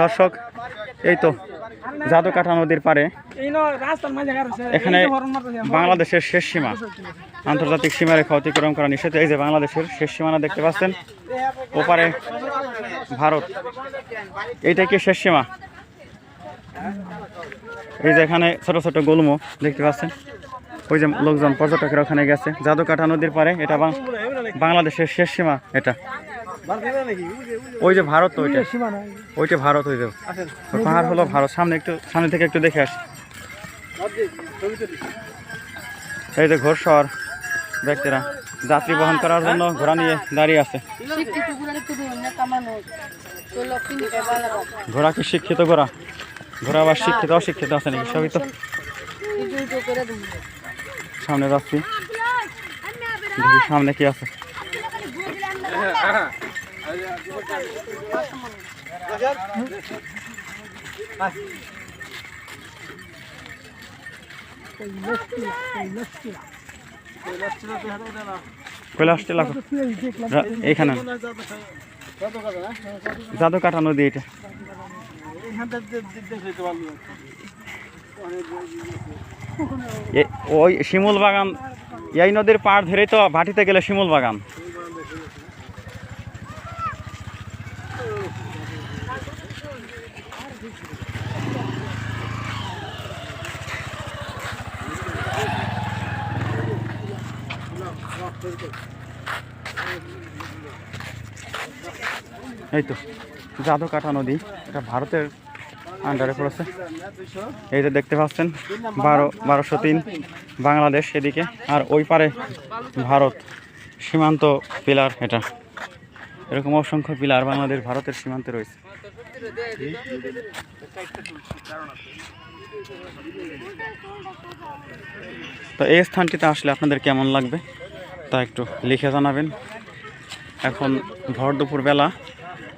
দর্শক, এই তো জাদুকাঠা নদীর পারে এখানে। বাংলাদেশের শেষ সীমা, আন্তর্জাতিক সীমারেখা অতিক্রম করা নিষেধ। এই যে বাংলাদেশের শেষ সীমানা দেখতে পাচ্ছেন, ওপারে ভারত। এইটা কি শেষ সীমা? এই যে এখানে ছোট ছোট গুল্ম দেখতে পাচ্ছেন। ওই যে লোকজন পর্যটকের ওখানে গেছে। জাদুকাঠা নদীর পারে এটা বাংলাদেশের শেষ সীমা এটা। ওই যে ভারত তো ওইটা ওইটা ভারত ওই যাবে ওই পাহাড় হলো ভারত। সামনে একটু সামনে থেকে একটু দেখে আসি। এই যে ঘোরসর ব্যক্তিরা। যাত্রী বহন করার জন্য ঘোড়া নিয়ে দাঁড়িয়ে আছে। ঘোড়া কি শিক্ষিত ঘোড়া? ঘোড়া আবার শিক্ষিত অশিক্ষিত আছে নাকি? সবই তো। সামনে যাচ্ছি। সামনে কি আছে। এইখানে জাদু কাটা নদী এটা। ওই শিমুল বাগান, এই নদীর পাড় ধরেই তো ভাটিতে গেলে শিমুল বাগান। এই তো, জাদু কাটা নদী, এটা ভারতের আন্ডারে পড়েছে। এই যে দেখতে পাচ্ছেন, বারো, বারোশো তিন, বাংলাদেশ এদিকে, আর ওই পারে ভারত, সীমান্ত পিলার এটা। এরকম অসংখ্য পিলার বাংলাদেশ, ভারতের সীমান্তে রয়েছে। তো এই স্থানটিতে আসলে আপনাদের কেমন লাগবে তা একটু লিখে জানাবেন। এখন ভর দুপুর বেলা,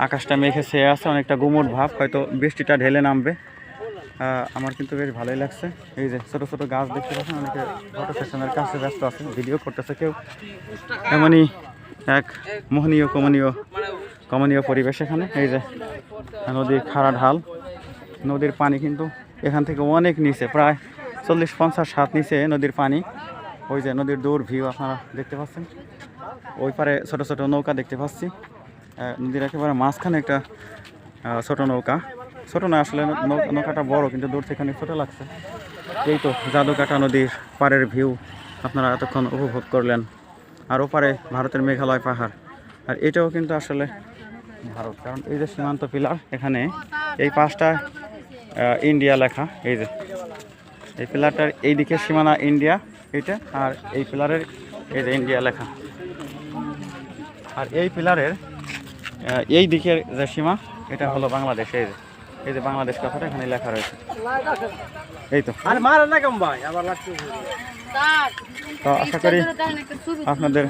আকাশটা মেঘে ছেয়ে আছে, অনেকটা গুমোট ভাব, হয়তো বৃষ্টিটা ঢেলে নামবে। আমার কিন্তু বেশ ভালোই লাগছে। এই যে ছোটো ছোটো গাছ দেখতে পাচ্ছেন, অনেকে ফটো সেশনের কাছে ব্যস্ত আছে ভিডিও করতেছে কেউ। এমনই এক মোহনীয় কমনীয় কমনীয় পরিবেশ এখানে। এই যে নদীর খাড়া ঢাল। নদীর পানি কিন্তু এখান থেকে অনেক নিচে, প্রায় চল্লিশ পঞ্চাশ হাত নিচে নদীর পানি। ওই যে নদীর দূর ভিউ আপনারা দেখতে পাচ্ছেন। ওই পারে ছোট ছোট নৌকা দেখতে পাচ্ছি। নদীর একেবারে মাঝখানে একটা ছোট নৌকা। ছোট না, আসলে নৌকাটা বড়, কিন্তু দূর থেকে অনেক ছোট লাগছে। এই তো জাদুকাটা নদীর পাড়ের ভিউ আপনারা এতক্ষণ উপভোগ করলেন। আর ওপারে ভারতের মেঘালয় পাহাড়। আর এটাও কিন্তু আসলে ভারত, কারণ এই যে সীমান্ত পিলার এখানে, এই পাঁচটা ইন্ডিয়া লেখা, এই যে। এই পিলারটার এই দিকের সীমানা ইন্ডিয়া, এইটা, আর এই পিলারের এই যে ইন্ডিয়া লেখা। আর এই পিলারের এই দিকের যে সীমা, এটা হলো বাংলাদেশ, এই যে। এই যে বাংলাদেশ কথাটা এখানে লেখা রয়েছে। এই তো। আরে মারা না কম ভাই? আবার লাগছে। তো আশা করি আপনাদের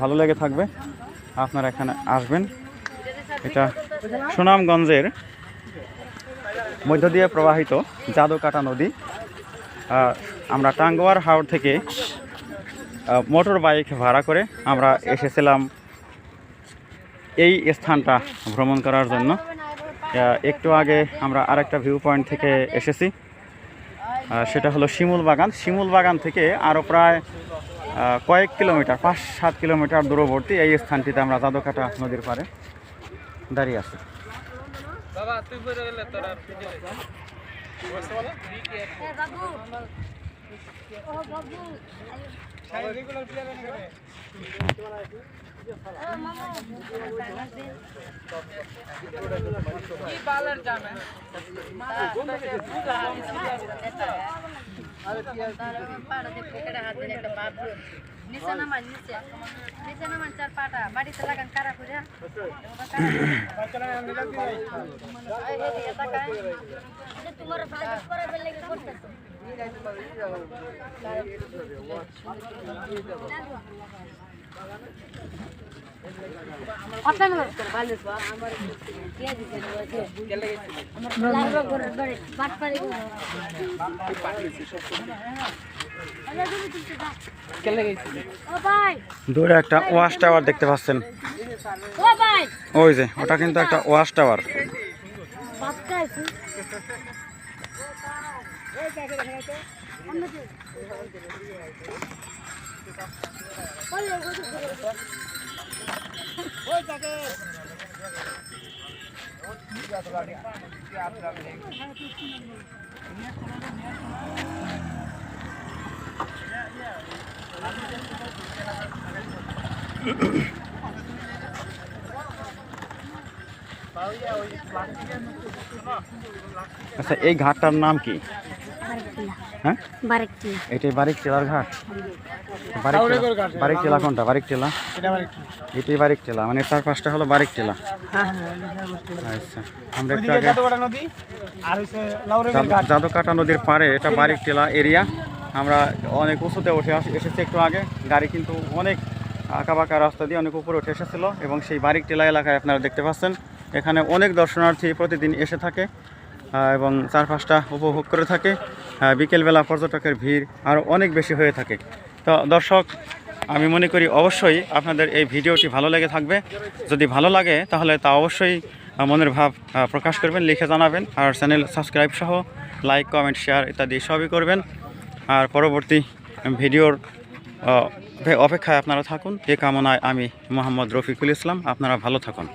ভালো লেগে থাকবে। আপনারা এখানে আসবেন। এটা সুনামগঞ্জের মধ্য দিয়ে প্রবাহিত জাদুকাটা নদী। আমরা টাঙ্গুয়ার হাওড় থেকে মোটর বাইক ভাড়া করে আমরা এসেছিলাম এই স্থানটা ভ্রমণ করার জন্য। একটু আগে আমরা আরেকটা ভিউ পয়েন্ট থেকে এসেছি। সেটা হলো শিমুল বাগান। শিমুল বাগান থেকে আরও প্রায় কয়েক কিলোমিটার পাঁচ সাত কিলোমিটার দূরবর্তী এই স্থানটিতে আমরা জাদুকাটা নদীর পাড়ে দাঁড়িয়ে আছি। বাবা তুই বলে গেলে তোর আর রেগুলার প্লেয়ার এনে কি বালের জামে নিচে নামান নিচে নিচে নামান চার পাটা বাড়িতে লাগান কারা করে তোমার করে ফেলে করতেছে আপনার ভালো আমার কে দূরে একটা ওয়াশ টাওয়ার দেখতে পাচ্ছেন। ওই যে ওটা কিন্তু একটা ওয়াশ টাওয়ার। আচ্ছা এই ঘাটটার নাম কি হ্যাঁ? বারেকটিলা। এটাই বারিক টেলার ঘাট? বারিক টেলা কোনটা? বারিক টেলা এটাই বারিক টেলা মানে হলো বারিক টেলা আচ্ছা। আমরা একটু আগে নদী আর হইছে লাউরের জাদু- জাদুকাটা নদীর পাড়ে এটা বারিক টেলা এরিয়া। আমরা অনেক উঁচুতে উঠে আস- এসেছি একটু আগে। গাড়ি কিন্তু অনেক আঁকা বাঁকা রাস্তা দিয়ে অনেক উপরে উঠে এসেছিল এবং সেই বারিক টেলা এলাকায় আপনারা দেখতে পাচ্ছেন। এখানে অনেক দর্শনার্থী প্রতিদিন এসে থাকে। এবং চার পাঁচটা উপভোগ করে থাকে। বিকেলবেলা পর্যটকের ভিড় আরও অনেক বেশি হয়ে থাকে। তো দর্শক, আমি মনে করি অবশ্যই আপনাদের এই ভিডিওটি ভালো লেগে থাকবে। যদি ভালো লাগে, তাহলে তা অবশ্যই মনের ভাব প্রকাশ করবেন, লিখে জানাবেন, আর চ্যানেল সাবস্ক্রাইব সহ লাইক, কমেন্ট, শেয়ার ইত্যাদি সবই করবেন। আর পরবর্তী ভিডিওর অপেক্ষায় আপনারা থাকুন। এ কামনায় আমি মোহাম্মদ রফিকুল ইসলাম। আপনারা ভালো থাকুন।